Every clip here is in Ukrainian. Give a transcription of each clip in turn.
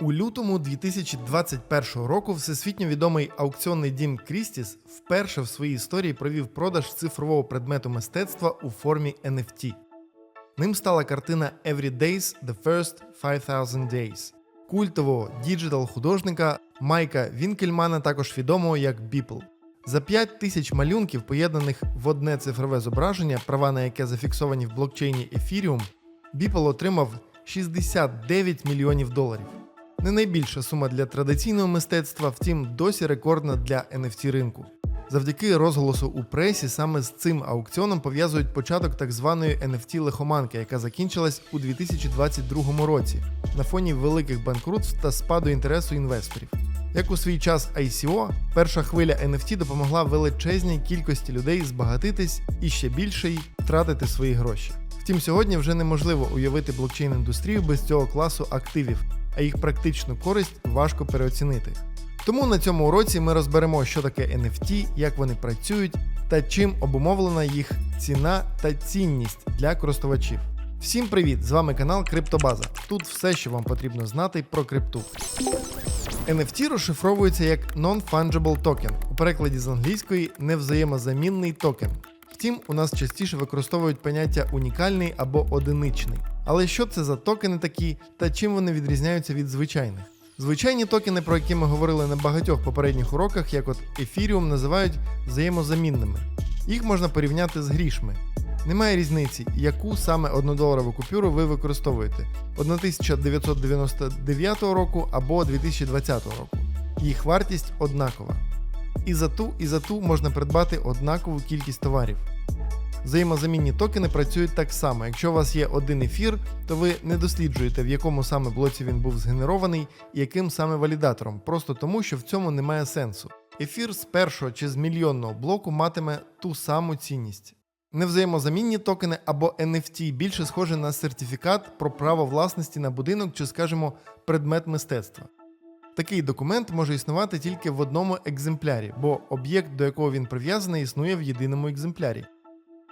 У лютому 2021 року всесвітньо відомий аукціонний дім Крістіс вперше в своїй історії провів продаж цифрового предмету мистецтва у формі NFT. Ним стала картина Every Days The First 5000 Days культового діджитал-художника Майка Вінкельмана, також відомого як Beeple. За 5 тисяч малюнків, поєднаних в одне цифрове зображення, права на яке зафіксовані в блокчейні Ethereum, Beeple отримав 69 мільйонів доларів. Не найбільша сума для традиційного мистецтва, втім, досі рекордна для NFT ринку. Завдяки розголосу у пресі саме з цим аукціоном пов'язують початок так званої NFT лихоманки, яка закінчилась у 2022 році на фоні великих банкрутств та спаду інтересу інвесторів. Як у свій час ICO, перша хвиля NFT допомогла величезній кількості людей збагатитись і ще більше й втратити свої гроші. Втім, сьогодні вже неможливо уявити блокчейн-індустрію без цього класу активів, а їх практичну користь важко переоцінити. Тому на цьому уроці ми розберемо, що таке NFT, як вони працюють та чим обумовлена їх ціна та цінність для користувачів. Всім привіт! З вами канал Криптобаза. Тут все, що вам потрібно знати про крипту. NFT розшифровується як Non-Fungible Token, у перекладі з англійської невзаємозамінний токен. Втім, у нас частіше використовують поняття унікальний або одиничний. Але що це за токени такі та чим вони відрізняються від звичайних? Звичайні токени, про які ми говорили на багатьох попередніх уроках, як от Ethereum, називають взаємозамінними. Їх можна порівняти з грішми. Немає різниці, яку саме однодоларову купюру ви використовуєте 1999 року або 2020 року. Їх вартість однакова. І за ту, і за ту можна придбати однакову кількість товарів. Взаємозамінні токени працюють так само. Якщо у вас є один ефір, то ви не досліджуєте, в якому саме блоці він був згенерований і яким саме валідатором, просто тому, що в цьому немає сенсу. Ефір з першого чи з мільйонного блоку матиме ту саму цінність. Невзаємозамінні токени або NFT більше схожі на сертифікат про право власності на будинок чи, скажімо, предмет мистецтва. Такий документ може існувати тільки в одному екземплярі, бо об'єкт, до якого він прив'язаний, існує в єдиному екземплярі.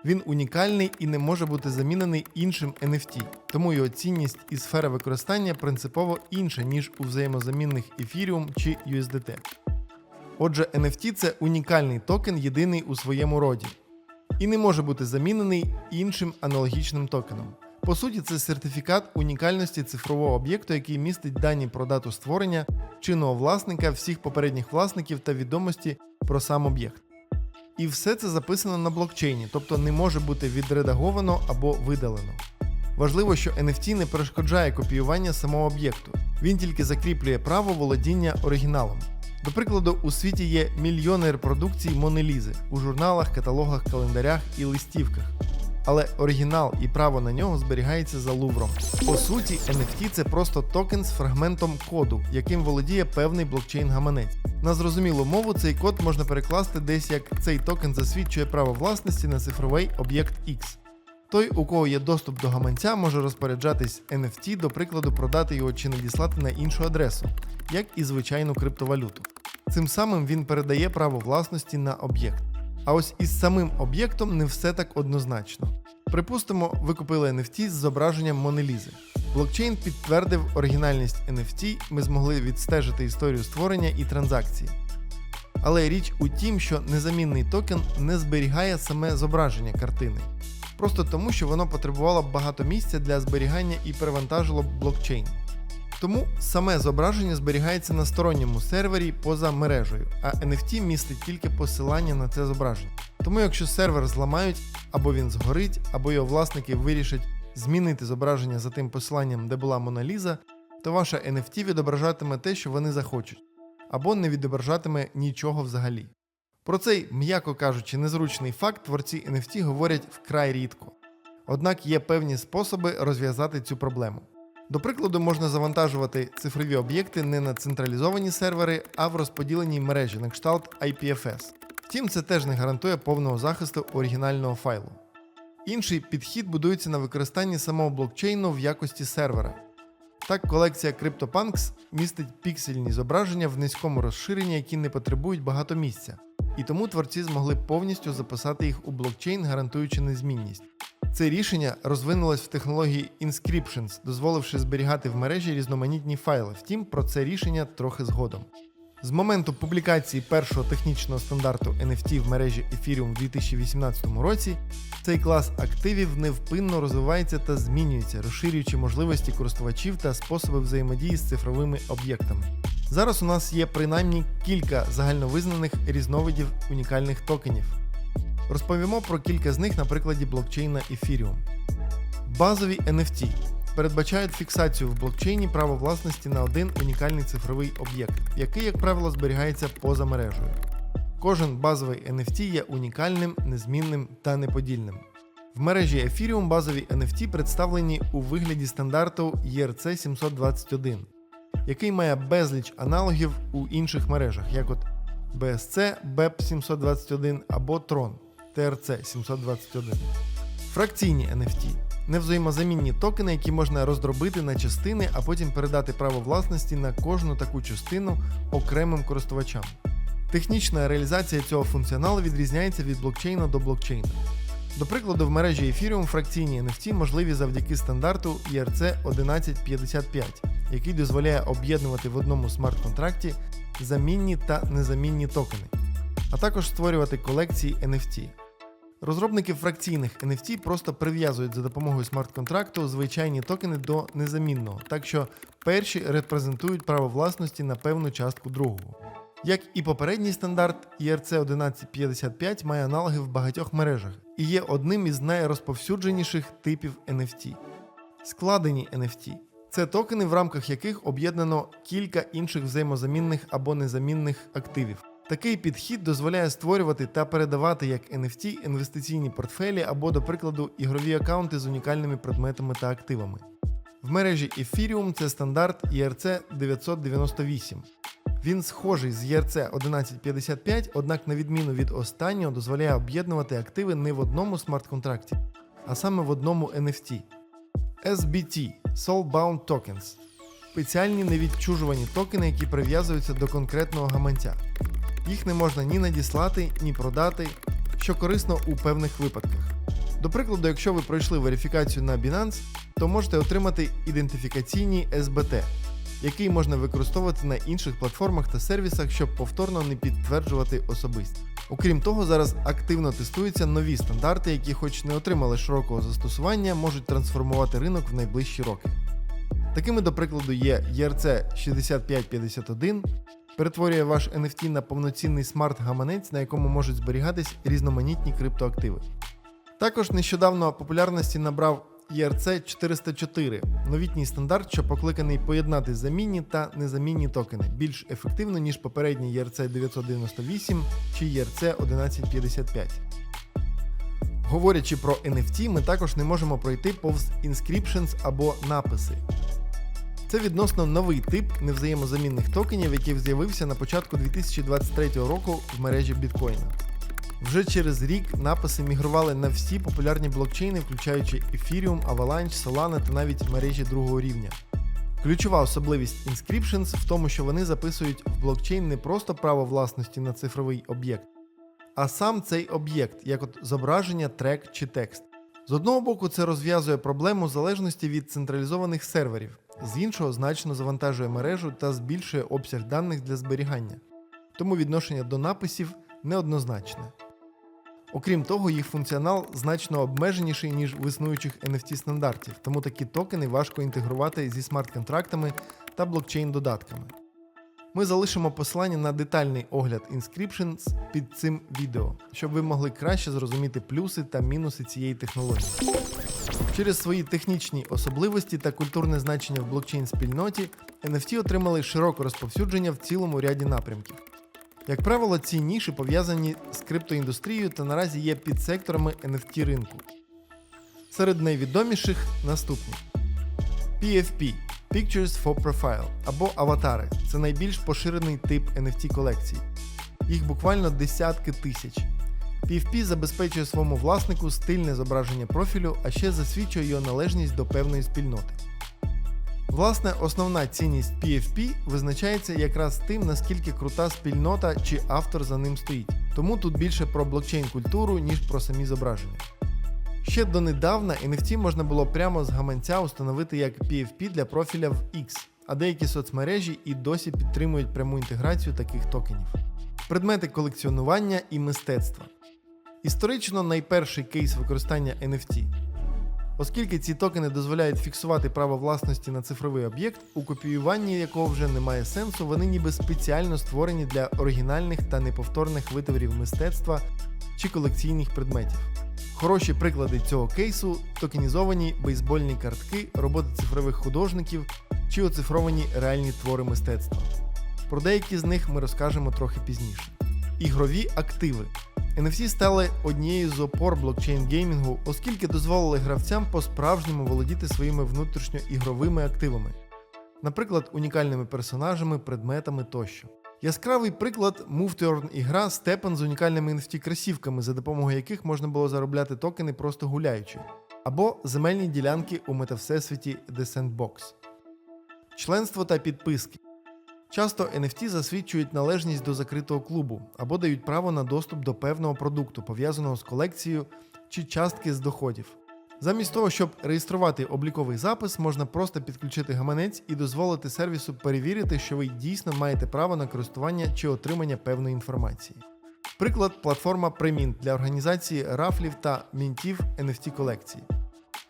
Він унікальний і не може бути замінений іншим NFT, тому його цінність і сфера використання принципово інша, ніж у взаємозамінних Ethereum чи USDT. Отже, NFT це унікальний токен, єдиний у своєму роді, і не може бути замінений іншим аналогічним токеном. По суті, це сертифікат унікальності цифрового об'єкту, який містить дані про дату створення, чинного власника, всіх попередніх власників та відомості про сам об'єкт. І все це записано на блокчейні, тобто не може бути відредаговано або видалено. Важливо, що NFT не перешкоджає копіювання самого об'єкту, він тільки закріплює право володіння оригіналом. До прикладу, у світі є мільйони репродукцій Монелізи у журналах, каталогах, календарях і листівках. Але оригінал і право на нього зберігається за лувром. По суті, NFT це просто токен з фрагментом коду, яким володіє певний блокчейн-гаманець. На зрозумілу мову цей код можна перекласти десь як цей токен засвідчує право власності на цифровий об'єкт X. Той, у кого є доступ до гаманця, може розпоряджатись NFT, до прикладу, продати його чи надіслати на іншу адресу, як і звичайну криптовалюту. Цим самим він передає право власності на об'єкт. А ось із самим об'єктом не все так однозначно. Припустимо, ви купили NFT з зображенням Монелізи. Блокчейн підтвердив оригінальність NFT, ми змогли відстежити історію створення і транзакції. Але річ у тім, що незамінний токен не зберігає саме зображення картини, просто тому, що воно потребувало багато місця для зберігання і перевантажило блокчейн. Тому саме зображення зберігається на сторонньому сервері поза мережею, а NFT містить тільки посилання на це зображення. Тому якщо сервер зламають, або він згорить, або його власники вирішать змінити зображення за тим посиланням, де була Моналіза, то ваша NFT відображатиме те, що вони захочуть, або не відображатиме нічого взагалі. Про цей, м'яко кажучи, незручний факт творці NFT говорять вкрай рідко. Однак є певні способи розв'язати цю проблему. До прикладу, можна завантажувати цифрові об'єкти не на централізовані сервери, а в розподіленій мережі на кшталт IPFS. Втім, це теж не гарантує повного захисту оригінального файлу. Інший підхід будується на використанні самого блокчейну в якості сервера. Так, колекція CryptoPunks містить піксельні зображення в низькому розширенні, які не потребують багато місця, і тому творці змогли повністю записати їх у блокчейн, гарантуючи незмінність. Це рішення розвинулось в технології Inscriptions, дозволивши зберігати в мережі різноманітні файли. Втім, про це рішення трохи згодом. З моменту публікації першого технічного стандарту NFT в мережі Ethereum у 2018 році цей клас активів невпинно розвивається та змінюється, розширюючи можливості користувачів та способи взаємодії з цифровими об'єктами. Зараз у нас є принаймні кілька загальновизнаних різновидів унікальних токенів. Розповімо про кілька з них на прикладі блокчейна Ethereum. Базові NFT передбачають фіксацію в блокчейні права власності на один унікальний цифровий об'єкт, який, як правило, зберігається поза мережею. Кожен базовий NFT є унікальним, незмінним та неподільним. В мережі Ethereum базові NFT представлені у вигляді стандарту ERC 721, який має безліч аналогів у інших мережах, як от BSC, BEP 721 або Tron TRC 721. Фракційні NFT невзаємозамінні токени, які можна роздробити на частини, а потім передати право власності на кожну таку частину окремим користувачам. Технічна реалізація цього функціоналу відрізняється від блокчейна до блокчейна. До прикладу, в мережі Ethereum фракційні NFT можливі завдяки стандарту ERC 1155, який дозволяє об'єднувати в одному смарт-контракті замінні та незамінні токени, а також створювати колекції NFT. Розробники фракційних NFT просто прив'язують за допомогою смарт-контракту звичайні токени до незамінного, так що перші репрезентують право власності на певну частку другого. Як і попередній стандарт, ERC 1155 має аналоги в багатьох мережах і є одним із найрозповсюдженіших типів NFT. Складені NFT це токени, в рамках яких об'єднано кілька інших взаємозамінних або незамінних активів. Такий підхід дозволяє створювати та передавати як NFT інвестиційні портфелі або, до прикладу, ігрові аккаунти з унікальними предметами та активами. В мережі Ethereum це стандарт ERC 998. Він схожий з ERC 1155, однак, на відміну від останнього, дозволяє об'єднувати активи не в одному смарт-контракті, а саме в одному NFT. SBT Soulbound Tokens спеціальні невідчужувані токени, які прив'язуються до конкретного гаманця. Їх не можна ні надіслати, ні продати, що корисно у певних випадках. До прикладу, якщо ви пройшли верифікацію на Binance, то можете отримати ідентифікаційні SBT, який можна використовувати на інших платформах та сервісах, щоб повторно не підтверджувати особистість. Окрім того, зараз активно тестуються нові стандарти, які, хоч не отримали широкого застосування, можуть трансформувати ринок в найближчі роки. Такими, до прикладу, є ERC 6551, перетворює ваш NFT на повноцінний смарт-гаманець, на якому можуть зберігатись різноманітні криптоактиви. Також нещодавно популярності набрав ERC 404, новітній стандарт, що покликаний поєднати замінні та незамінні токени більш ефективно, ніж попередній ERC 998 чи ERC 1155. Говорячи про NFT, ми також не можемо пройти повз inscriptions або написи. Це відносно новий тип невзаємозамінних токенів, який з'явився на початку 2023 року в мережі біткоїна. Вже через рік написи мігрували на всі популярні блокчейни, включаючи Ethereum, Avalanche, Solana та навіть мережі другого рівня. Ключова особливість Inscriptions в тому, що вони записують в блокчейн не просто право власності на цифровий об'єкт, а сам цей об'єкт, як от зображення, трек чи текст. З одного боку, це розв'язує проблему залежності від централізованих серверів, з іншого значно завантажує мережу та збільшує обсяг даних для зберігання. Тому відношення до написів неоднозначне. Окрім того, їх функціонал значно обмеженіший, ніж в існуючих NFT стандартів, тому такі токени важко інтегрувати зі смарт-контрактами та блокчейн-додатками. Ми залишимо посилання на детальний огляд Inscriptions під цим відео, щоб ви могли краще зрозуміти плюси та мінуси цієї технології. Через свої технічні особливості та культурне значення в блокчейн-спільноті NFT отримали широке розповсюдження в цілому ряді напрямків. Як правило, ці ніші пов'язані з криптоіндустрією та наразі є підсекторами NFT ринку. Серед найвідоміших наступні: PFP Pictures for Profile або аватари це найбільш поширений тип NFT колекцій. Їх буквально десятки тисяч. PFP забезпечує своєму власнику стильне зображення профілю, а ще засвідчує його належність до певної спільноти. Власне, основна цінність PFP визначається якраз тим, наскільки крута спільнота чи автор за ним стоїть. Тому тут більше про блокчейн-культуру, ніж про самі зображення. Ще донедавна NFT можна було прямо з гаманця установити як PFP для профіля в X, а деякі соцмережі і досі підтримують пряму інтеграцію таких токенів. Предмети колекціонування і мистецтва. Історично найперший кейс використання NFT. Оскільки ці токени дозволяють фіксувати право власності на цифровий об'єкт, у копіюванні якого вже немає сенсу, вони ніби спеціально створені для оригінальних та неповторних витворів мистецтва чи колекційних предметів. Хороші приклади цього кейсу токенізовані бейсбольні картки, роботи цифрових художників чи оцифровані реальні твори мистецтва. Про деякі з них ми розкажемо трохи пізніше. Ігрові активи. NFT стали однією з опор блокчейн-геймінгу, оскільки дозволили гравцям по-справжньому володіти своїми внутрішньоігровими активами, наприклад, унікальними персонажами, предметами тощо. Яскравий приклад MoveTurn ігра Степан з унікальними NFT красівками, за допомогою яких можна було заробляти токени просто гуляючи, або земельні ділянки у метавсесвіті The Sandbox. Членство та підписки. Часто NFT засвідчують належність до закритого клубу або дають право на доступ до певного продукту, пов'язаного з колекцією чи частки з доходів. Замість того, щоб реєструвати обліковий запис, можна просто підключити гаманець і дозволити сервісу перевірити, що ви дійсно маєте право на користування чи отримання певної інформації. Приклад платформа Premint для організації рафлів та мінтів NFT колекції.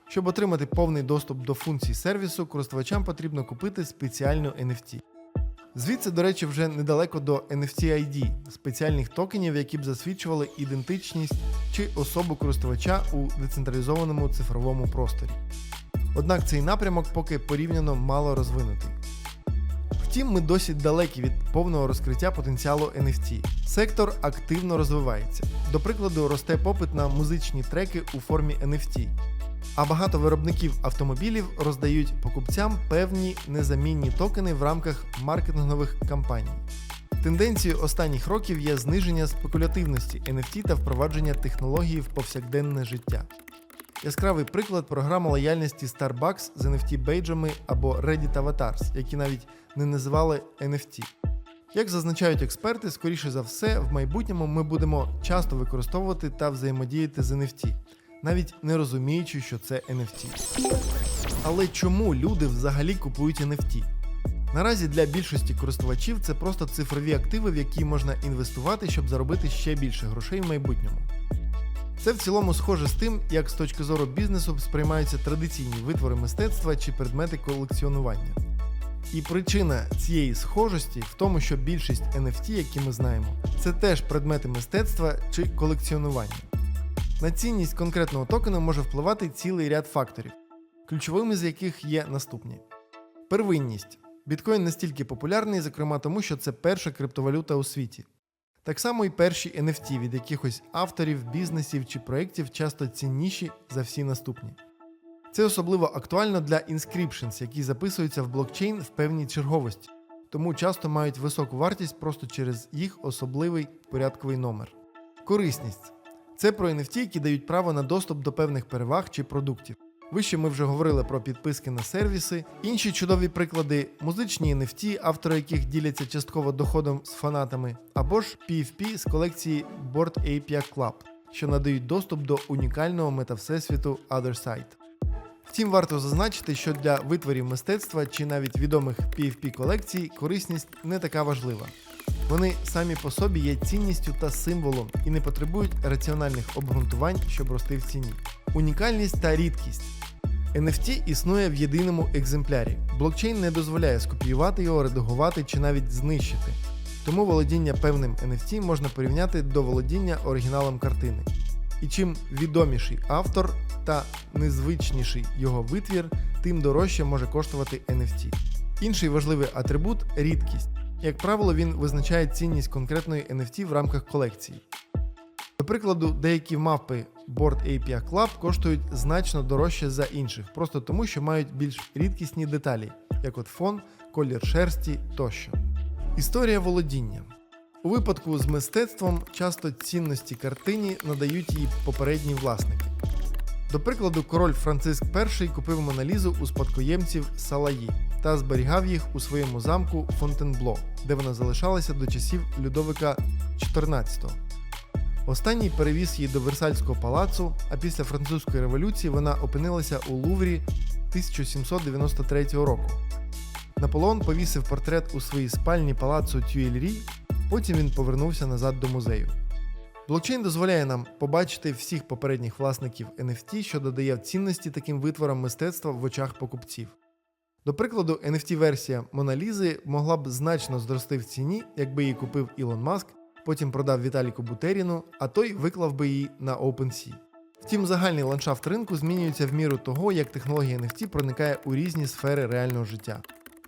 Щоб отримати повний доступ до функцій сервісу, користувачам потрібно купити спеціальну NFT. Звідси, до речі, вже недалеко до NFT ID, спеціальних токенів, які б засвідчували ідентичність чи особу користувача у децентралізованому цифровому просторі. Однак цей напрямок поки порівняно мало розвинутий. Втім, ми досить далекі від повного розкриття потенціалу NFT. Сектор активно розвивається. До прикладу, росте попит на музичні треки у формі NFT. А багато виробників автомобілів роздають покупцям певні незамінні токени в рамках маркетингових кампаній. Тенденцією останніх років є зниження спекулятивності NFT та впровадження технологій в повсякденне життя. Яскравий приклад програма лояльності Starbucks з NFT бейджами або Reddit Avatars, які навіть не називали NFT. Як зазначають експерти, скоріше за все, в майбутньому ми будемо часто використовувати та взаємодіяти з NFT, навіть не розуміючи, що це NFT. Але чому люди взагалі купують NFT? Наразі для більшості користувачів це просто цифрові активи, в які можна інвестувати, щоб заробити ще більше грошей в майбутньому. Це в цілому схоже з тим, як з точки зору бізнесу сприймаються традиційні витвори мистецтва чи предмети колекціонування. І причина цієї схожості в тому, що більшість NFT, які ми знаємо, це теж предмети мистецтва чи колекціонування. На цінність конкретного токену може впливати цілий ряд факторів, ключовими з яких є наступні: первинність. Біткоін настільки популярний, зокрема тому, що це перша криптовалюта у світі. Так само і перші NFT від якихось авторів, бізнесів чи проєктів часто цінніші за всі наступні. Це особливо актуально для inscriptions, які записуються в блокчейн в певній черговості, тому часто мають високу вартість просто через їх особливий порядковий номер. Корисність це про NFT, які дають право на доступ до певних переваг чи продуктів. Вище ми вже говорили про підписки на сервіси. Інші чудові приклади музичні NFT, автори яких діляться частково доходом з фанатами, або ж PFP з колекції Board API Club, що надають доступ до унікального метавсесвіту Otherside. Втім, варто зазначити, що для витворів мистецтва чи навіть відомих PFP колекцій корисність не така важлива. Вони самі по собі є цінністю та символом і не потребують раціональних обґрунтувань, щоб рости в ціні. Унікальність та рідкість. NFT існує в єдиному екземплярі. Блокчейн не дозволяє скопіювати його, редагувати чи навіть знищити. Тому володіння певним NFT можна порівняти до володіння оригіналом картини. І чим відоміший автор та незвичніший його витвір, тим дорожче може коштувати NFT. Інший важливий атрибут рідкість. Як правило, він визначає цінність конкретної NFT в рамках колекції. До прикладу, деякі мапи Board API Club коштують значно дорожче за інших, просто тому, що мають більш рідкісні деталі, як от фон, колір шерсті тощо. Історія володіння. У випадку з мистецтвом часто цінності картині надають її попередні власники. До прикладу, король Франциск І купив Моналізу у спадкоємців Салаї та зберігав їх у своєму замку Фонтенбло, де вона залишалася до часів Людовика XIV. Останній перевіз її до Версальського палацу, а після французької революції вона опинилася у Луврі 1793 року. Наполеон повісив портрет у своїй спальні палацу Тюєльрі, потім він повернувся назад до музею. Блокчейн дозволяє нам побачити всіх попередніх власників NFT, що додає цінності таким витворам мистецтва в очах покупців. До прикладу, NFT-версія Моналізи могла б значно зрости в ціні, якби її купив Ілон Маск, потім продав Віталіку Бутеріну, а той виклав би її на OpenSea. Втім, загальний ландшафт ринку змінюється в міру того, як технологія NFT проникає у різні сфери реального життя.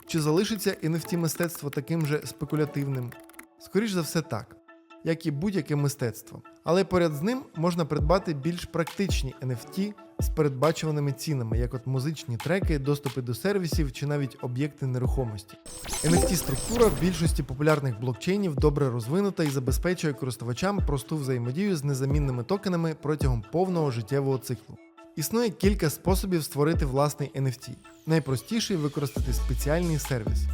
Чи залишиться NFT мистецтво таким же спекулятивним? Скоріш за все так, як і будь-яке мистецтво. Але поряд з ним можна придбати більш практичні NFT з передбачуваними цінами, як от музичні треки, доступи до сервісів чи навіть об'єкти нерухомості. NFT-структура в більшості популярних блокчейнів добре розвинута і забезпечує користувачам просту взаємодію з незамінними токенами протягом повного життєвого циклу. Існує кілька способів створити власний NFT. Найпростіший використати спеціальний сервіс.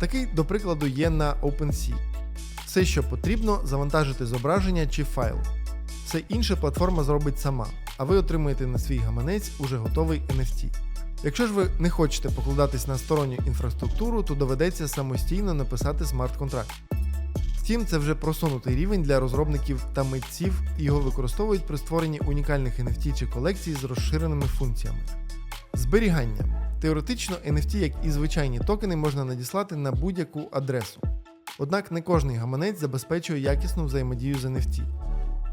Такий, до прикладу, є на OpenSea. Все, що потрібно, завантажити зображення чи файл. Все інше платформа зробить сама, а ви отримуєте на свій гаманець уже готовий NFT. Якщо ж ви не хочете покладатись на сторонню інфраструктуру, то доведеться самостійно написати смарт-контракт. Втім, це вже просунутий рівень для розробників та митців, і його використовують при створенні унікальних NFT чи колекцій з розширеними функціями. Зберігання. Теоретично NFT, як і звичайні токени, можна надіслати на будь-яку адресу. Однак не кожний гаманець забезпечує якісну взаємодію з NFT.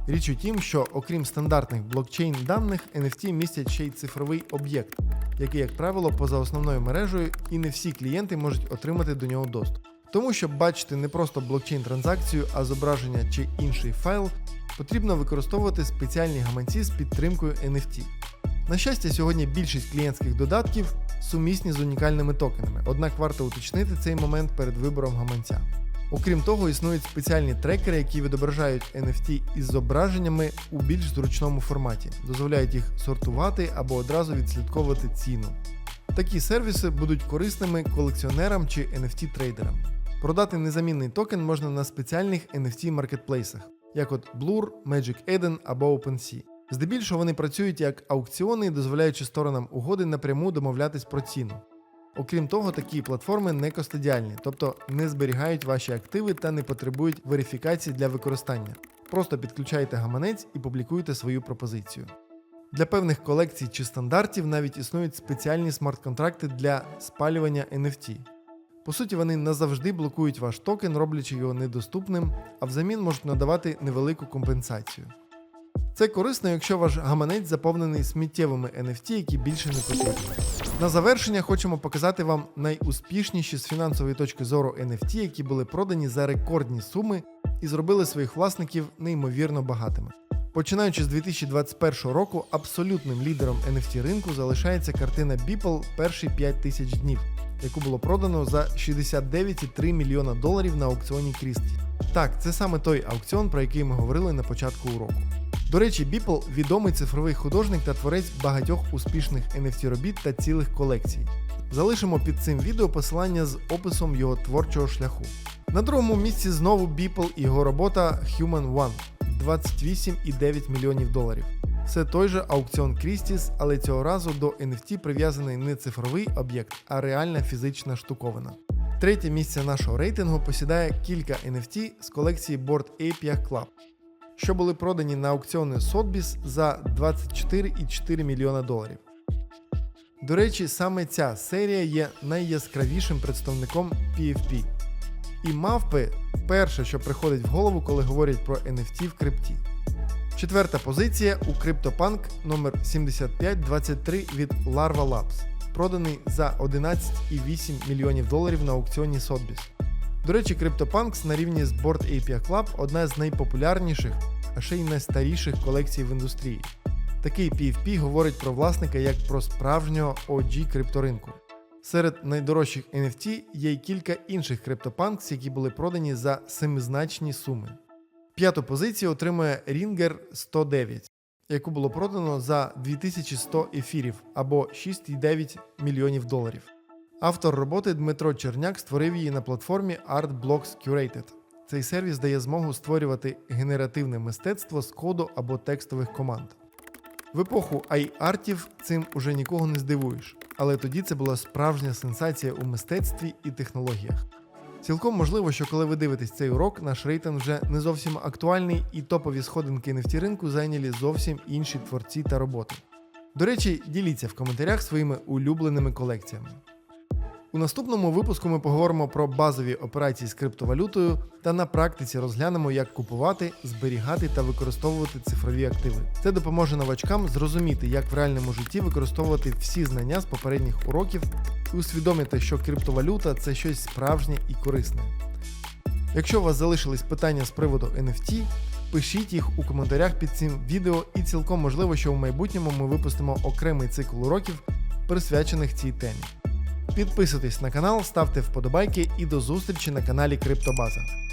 Річ у тім, що окрім стандартних блокчейн даних, NFT містять ще й цифровий об'єкт, який, як правило, поза основною мережею, і не всі клієнти можуть отримати до нього доступ. Тому, щоб бачити не просто блокчейн-транзакцію, а зображення чи інший файл, потрібно використовувати спеціальні гаманці з підтримкою NFT. На щастя, сьогодні більшість клієнтських додатків сумісні з унікальними токенами, однак варто уточнити цей момент перед вибором гаманця. Окрім того, існують спеціальні трекери, які відображають NFT із зображеннями у більш зручному форматі, дозволяють їх сортувати або одразу відслідковувати ціну. Такі сервіси будуть корисними колекціонерам чи NFT-трейдерам. Продати незамінний токен можна на спеціальних NFT-маркетплейсах, як от Blur, Magic Eden або OpenSea. Здебільшого вони працюють як аукціони, дозволяючи сторонам угоди напряму домовлятись про ціну. Окрім того, такі платформи не костадіальні, тобто не зберігають ваші активи та не потребують верифікації для використання. Просто підключайте гаманець і публікуйте свою пропозицію. Для певних колекцій чи стандартів навіть існують спеціальні смарт-контракти для спалювання NFT. По суті, вони назавжди блокують ваш токен, роблячи його недоступним, а взамін можуть надавати невелику компенсацію. Це корисно, якщо ваш гаманець заповнений сміттєвими NFT, які більше не потрібні. На завершення хочемо показати вам найуспішніші з фінансової точки зору NFT, які були продані за рекордні суми і зробили своїх власників неймовірно багатими. Починаючи з 2021 року, абсолютним лідером NFT ринку залишається картина Beeple перші 5 тисяч днів, яку було продано за 69,3 мільйона доларів на аукціоні Крісті. Так, це саме той аукціон, про який ми говорили на початку уроку. До речі, Біпл відомий цифровий художник та творець багатьох успішних NFT робіт та цілих колекцій. Залишимо під цим відео посилання з описом його творчого шляху. На другому місці знову Біпл і його робота Human One 28,9 мільйонів доларів. Все той же аукціон Крістіс, але цього разу до NFT прив'язаний не цифровий об'єкт, а реальна фізична штуковина. Третє місце нашого рейтингу посідає кілька NFT з колекції Board Ape Club що були продані на аукціони Sotheby's за 24,4 мільйона доларів. До речі, саме ця серія є найяскравішим представником PFP. І мавпи перше, що приходить в голову, коли говорять про NFT в крипті. Четверта позиція у CryptoPunk номер 7523 від Larva Labs, проданий за 11,8 мільйонів доларів на аукціоні Sotheby's. До речі, CryptoPunks на рівні з Board API Club одна з найпопулярніших, а ще й найстаріших колекцій в індустрії. Такий PFP говорить про власника як про справжнього OG крипторинку. Серед найдорожчих NFT є й кілька інших CryptoPunks, які були продані за семизначні суми. П'яту позицію отримує Ringer 109, яку було продано за 2100 ефірів або 6,9 мільйонів доларів. Автор роботи Дмитро Черняк створив її на платформі ArtBlocks Curated. Цей сервіс дає змогу створювати генеративне мистецтво з коду або текстових команд. В епоху ай-артів цим уже нікого не здивуєш, але тоді це була справжня сенсація у мистецтві і технологіях. Цілком можливо, що коли ви дивитесь цей урок, наш рейтинг вже не зовсім актуальний і топові сходинки NFT ринку зайняли зовсім інші творці та роботи. До речі, діліться в коментарях своїми улюбленими колекціями. У наступному випуску ми поговоримо про базові операції з криптовалютою та на практиці розглянемо, як купувати, зберігати та використовувати цифрові активи. Це допоможе новачкам зрозуміти, як в реальному житті використовувати всі знання з попередніх уроків і усвідомити, що криптовалюта це щось справжнє і корисне. Якщо у вас залишились питання з приводу NFT, пишіть їх у коментарях під цим відео, і цілком можливо, що в майбутньому ми випустимо окремий цикл уроків, присвячених цій темі. Підписуйтесь на канал, ставте вподобайки і до зустрічі на каналі Криптобаза.